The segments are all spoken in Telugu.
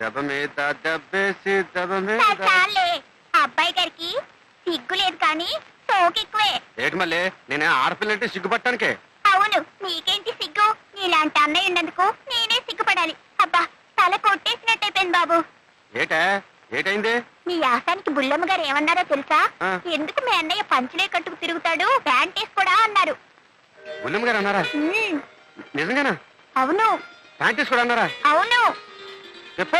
దెబ్బ మీద దెబ్బేసి దెబ్బ మీద చాలు చాలే అబ్బాయి గారికి సిగ్గు లేదు కానీ సోకెక్కువే ఏంటి మళ్ళీ? నేనే ఆడపిల్లంటే సిగ్గుపట్టానికే అవును నీకేంటి సిగ్గు? నీలాంటి అన్నయ్య ఉన్నందుకు నేనే సిగ్గుపడాలి. అబ్బా తల కొట్టేసినట్టయిపోయింది బాబు. ఏటే? ఏటైంది? మీ యాసానికి బుల్లమ్మ గారు ఏమన్నారో తెలుసా? ఆ. ఎందుకు మీ అన్నయ్య పంచలే కట్టుకు తిరుగుతాడు? ప్యాంట్ వేసుకోడా అన్నారు. బుల్లమ్మ గారు అన్నారా? ఉమ్, నిజంగానా? అవును. ప్యాంటీస్ కూడా అన్నారా? అవును. చెప్పు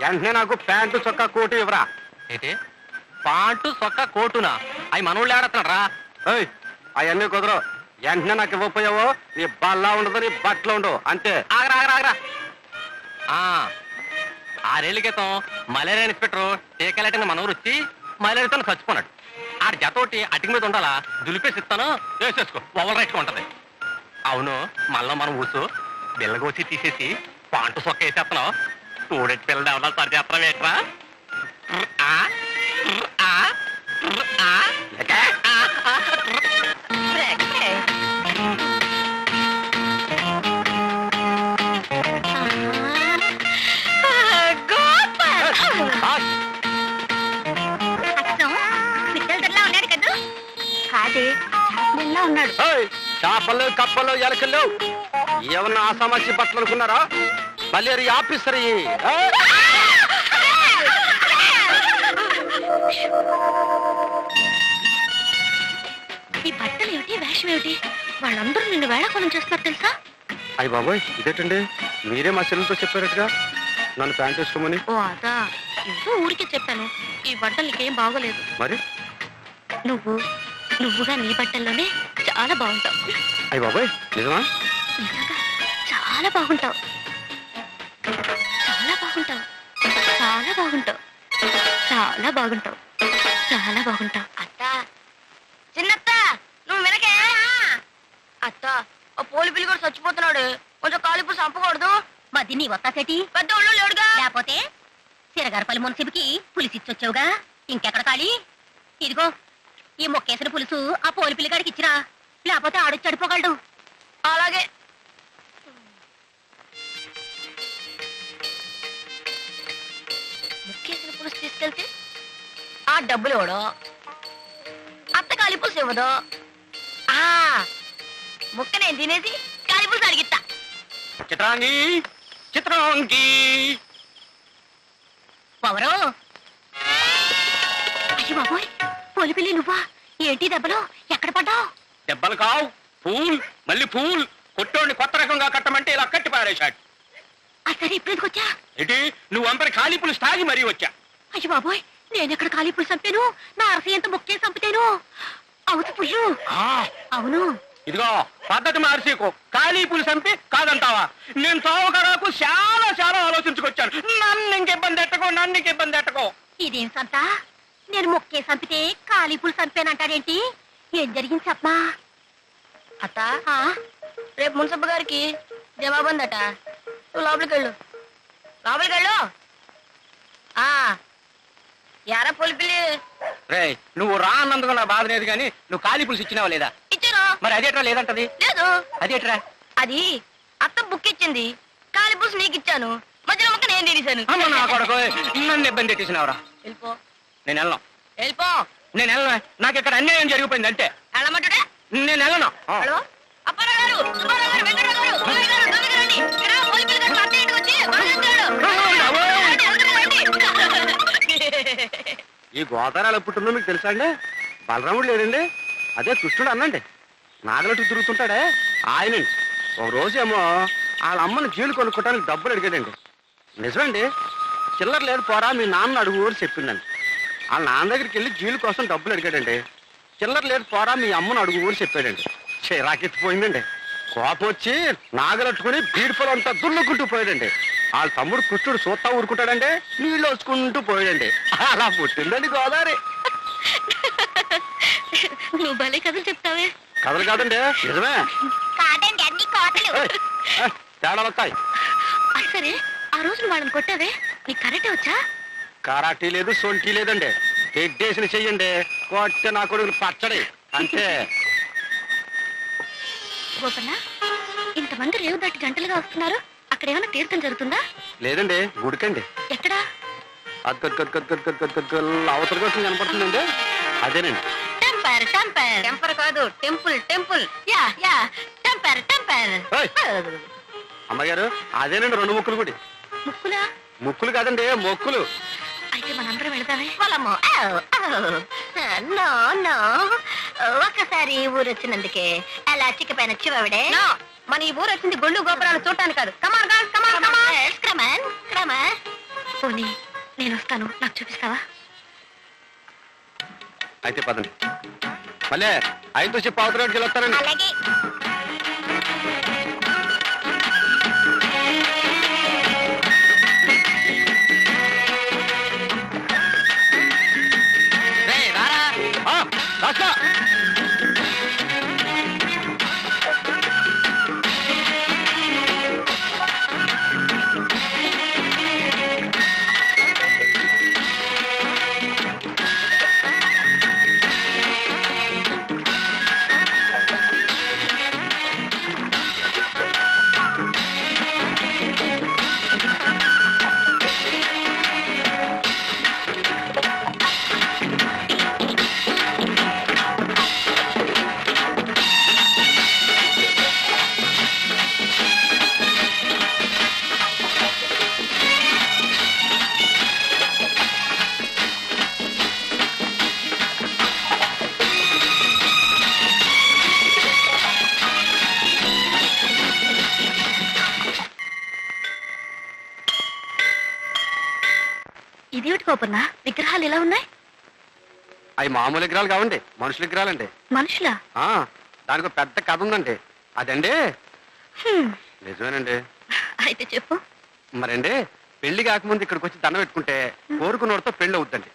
వెంటనే నాకు ప్యాంటు చొక్కా కోటు ఇవ్వరా. ఏంటి? పాంటు సొక్క కోటునా? అవి మనోళ్ళు ఆడుతున్నాడు రా ఏయ్ అవన్నీ కుదరవు. వెంటనే నాకు ఇవ్వకపోయావో నీ బల్లా ఉండదు నీ బట్టలు ఉండవు. అంతే. ఆగరా ఆగరా ఆగరా. ఆ, ఆరేళ్ళ క్రితం మలేరియా ఇన్స్పెక్టర్ టీకాలెట్టిన మన ఊరు వచ్చి మలేరియాతో చచ్చిపోన్నాడు ఆడ జతోటి అటికి మీద ఉండాలా? దులిపేసి ఇస్తాను వేసేసుకో. ఓవర్ రైట్గా ఉంటది. అవును మళ్ళీ మనం ఊసు. బిల్లగోసి తీసేసి పాంటు సొక్క వేసేస్తున్నావు. స్టూడెంట్ పిల్లలు ఎవరన్నా సరి చేస్తాం ఉన్నాడు. చేపలు కప్పలు ఎలకలు ఏమన్నా ఆ సమస్య బట్టలు అనుకున్నారా? మళ్ళీ ఆఫీసర్ ఈ. బట్టలు ఏమిటి వేషం ఏమిటి? వాళ్ళందరూ నిన్ను వేళకోళం చేస్తున్నారు తెలుసా? అయ్య బాబోయ్ ఇదేంటండి? మీరే మా చెల్లెలతో చెప్పారట్టుగా? నన్ను ప్యాంట్ వేసుకోమని? ఓ అదా. ఏదో ఊరికే చెప్పాను. ఈ బట్టలు నీకేం బాగోలేదు. మరి? నువ్వు నువ్వుగా నీ బట్టల్లోనే చాలా బాగుంటావు. అయ్య బాబోయ్ నిజమా? నిజంగా చాలా బాగుంటావు. చాలా బాగుంటావు. చాలా బాగుంటావు. చాలా బాగుంటావు. చాలా బాగుంటావు. అత్త చిన్నత్త నువ్వు వెనకే అత్త ఆ పోలి పిల్లి కూడా చచ్చిపోతున్నాడు. కొంచెం కాలిపు చంపకూడదు. మధ్య నీ ఒత్తాసేటి పెద్ద ఒళ్ళు లేడుగా. లేకపోతే సిరగారపల్లి మున్సిపికి పులిసి ఇచ్చొచ్చావుగా ఇంకెక్కడ ఖాళీ? ఇదిగో ఈ మొక్కేసిన పులుసు ఆ పోలి పిల్లిగాడికి ఇచ్చిరా. లేకపోతే ఆడు చెడిపోగలడు. అలాగే. ముక్కేసిన పులుసు తీసుకెళ్తే ఆ డబ్బులు ఇవ్వడు అత్త కాలి పులుసు ఇవ్వదు ఆ ముక్క నేను తినేసి కాలి పులుసు అడిగిస్తా చిత్రాంగి చిత్రాంగి. పవరు అయ్యో బాబోయ్ పోలిపిల్లి నువ్వా? ఏంటి దెబ్బలు? ఎక్కడ పడ్డావు? దెబ్బలు కావు. పూల్ మళ్ళీ పూల్. కొట్టోడిని కొత్త రకంగా కట్టమంటే ఇలా కట్టి పారేశాడు. అసలు ఇప్పుడు ఎందుకు వచ్చా? ఏంటి? నువ్వు ఖాళీ పులుసు తాగి మరీ వచ్చా? అయ్యో బాబోయ్ నేను ఎక్కడ కాలి పులుసు చంపాను? నా అరస ఎంత ముక్కే చంపుతాను? అవుతు పుల్లు. ఆ, అవును. ఇదిగో పద్ధతి మార్చేకు ఖాళీ పులుసు చంపి కాదంటావా? నేను చావకరాకు చాలా చాలా ఆలోచించుకొచ్చాను. నన్ను ఇంక ఇబ్బంది ఎట్టకో నన్ను ఇంక ఇబ్బంది ఎట్టకో ఇదేం సంత? నేను మొక్కే చంపితే కాలి పులుసు చంపానంటాడేంటి ఏం జరిగింది చెప్పమా అత్త రేపు మున్సబ్ గారికి జవాబు ఉందట. నువ్వు లోపలికి వెళ్ళు లోపలికి వెళ్ళు ఆ. యారా పొలిపిల్లి? రే నువ్వు రా అన్నందుకు నా బాధ లేదు కానీ నువ్వు ఖాళీ పులుసు ఇచ్చినావా లేదా? ఇచ్చాను. మరి అదేట్రా లేదంటది? లేదు. అదేట్రా? అది అత్త బుక్ ఇచ్చింది. కాలి పులుసు నీకు ఇచ్చాను. మధ్యలో మొక్క నేను తీసాను అమ్మ నా కొడుకు నన్ను ఇబ్బంది పెట్టేసినావురా. వెళ్ళిపో. నేను వెళ్ళను. వెళ్ళిపో. నేను వెళ్ళను. నాకు ఇక్కడ అన్యాయం జరిగిపోయింది అంతే. వెళ్ళమంటుడే? నేను వెళ్ళను. హలో? అప్పారావు గారు సుబ్బారావు గారు వెంకటరావు గారు గోవింద్ గారు గోవింద్ గారు రండి. ఇక్కడ పోలీసులు గారు మా అత్తయ్య ఇంటికి వచ్చి బాగా ఈ పుట్టిందో మీకు తెలుసా అండి? బలరాముడు లేడండి. అదే కృష్ణుడు అన్నండి. నాగలట్టు తిరుగుతుంటాడే. ఆయనండి ఒక రోజు ఏమో వాళ్ళ అమ్మని జీలు కొనుక్కోవడానికి డబ్బులు అడిగాడండి. నిజమండి? చిల్లర లేదు పోరా మీ నాన్న అడుగు అని చెప్పిందండి. వాళ్ళ నాన్న దగ్గరికి వెళ్ళి జీలు కోసం డబ్బులు అడిగాడండి. చిల్లర లేదు పోరా మీ అమ్మని అడుగు ఊరు చెప్పాడండి. చిరాకెత్తిపోయిందండి కోపం వచ్చి నాగలట్టుకుని బీడిపలు అంతా దున్నుకుంటూ పోయాడండి. వాళ్ళ తమ్ముడు కృష్ణుడు చూస్తా ఊరుకుంటాడండి నీళ్ళు వచ్చుకుంటూ పోయాడండి. అలా పుట్టిందండి గోదావరి. నువ్వు భలే కథలు చెప్తావే. కథలు కాదండి నిజమే. కాదండి అన్ని కోతలు. తేడాలు వస్తాయి. సరే ఆ రోజు వాళ్ళని కొట్టావే. నీకు కరెక్టే వచ్చా? కరాటీ లేదు సొంటి లేదండి. ఎడ్డేసిన చెయ్యండి. కొట్టే నా కొడుకులు పచ్చడి. అంతే. ఇంతమంది రేవు దాటి గంటలుగా వస్తున్నారు. అక్కడ ఏమైనా తీర్థం జరుగుతుందా? లేదండి గుడికండి. ఎక్కడా? అవసరం కోసం కనపడుతుందండి. అదేనండి. Temper temper. టెంపర్ కాదు temple temple. Yeah yeah. Temper temper. అమ్మగారు అదేనండి రెండు ముక్కులు గుడి. ముక్కులా? ముక్కులు కాదండి మొక్కులు. అయితే మనందరం వెళదామే వాళ్ళమ్మో. No no. ఒక్కసారి ఈ ఊరు వచ్చినందుకే. అలా చిక్కిపోయిన చివవిడే. మన ఈ ఊరు వచ్చింది గుళ్ళు గోపురాలు చూడటానికి కాదు. Come on come on come on come on come on పోనీ నేను వస్తాను. నాకు చూపిస్తావా? అయితే పదండి. మళ్ళీ ఐదు చెప్పి వెళ్ళొస్తారండి అలాగే. ఇదేమిటి విగ్రహాలు ఎలా ఉన్నాయి? అవి మామూలు విగ్రహాలు కావండి మనుషుల విగ్రహాలండి. మనుషులా? దానికి పెద్ద కథ ఉందండి. అదండి? నిజమేనండి. అయితే చెప్పు. మరండి పెళ్ళి కాకముందు ఇక్కడికి వచ్చి దండం పెట్టుకుంటే కోరుకున్నవాడితో పెళ్ళి అవుద్దండి.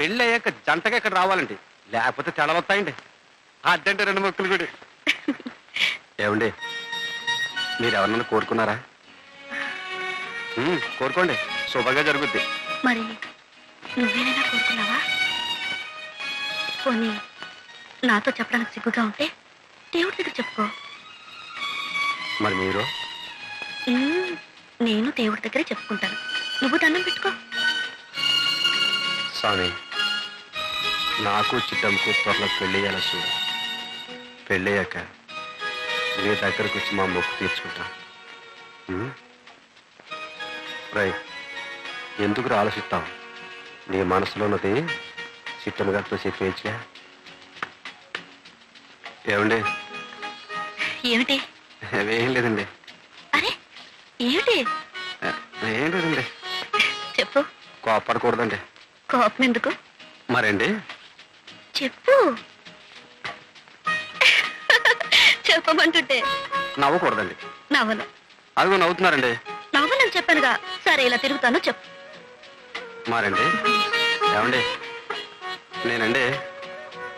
పెళ్ళి అయ్యాక జంటగా ఇక్కడ రావాలండి. లేకపోతే తెల వస్తాయండి. అద్దంటే రెండు మొక్కలు కూడా ఏమండి? మీరు ఎవరన్నా కోరుకున్నారా? కోరుకోండి. శుభంగా జరుగుద్ది. మరి నువ్వేనైనా కోరుకున్నావా? పోనీ నాతో చెప్పడానికి సిగ్గుగా ఉంటే దేవుడి దగ్గర చెప్పుకో. మరి మీరు? నేను దేవుడి దగ్గరే చెప్పుకుంటాను. నువ్వు దండం పెట్టుకో. స్వామి నాకు చిట్టంకు త్వరలో పెళ్ళి చూడు. పెళ్ళయ్యాక నీ దగ్గరకు వచ్చి మా మొక్కు తీర్చుకుంటా. ఉమ్? ఎందుకు ఆలోచిస్తావు నీ మనసులో ఉన్నది చిట్టమ్మ గారితో చెప్పేయచ్చుగా. ఏమండి? ఏమిటి? ఏం లేదండి. అరే ఏమిటి? ఏం లేదండి. చెప్పు. కోపడకూడదండి కోపం ఎందుకు మరండి? చెప్పు. చెప్పమంటుంటే. నవ్వకూడదండి. నవ్వను. అదిగో నవ్వుతున్నారండి. నవ్వనని చెప్పానుగా. సరే ఇలా తిరుగుతాను చెప్పు. మారండి. ఏమండి? నేనండి.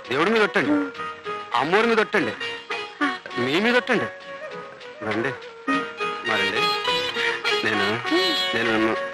దేవుడి మీద ఒట్టండి. అమ్మోరి మీద ఒట్టండి. మీ మీద ఒట్టండి. రండి. మారండి. నేను నేను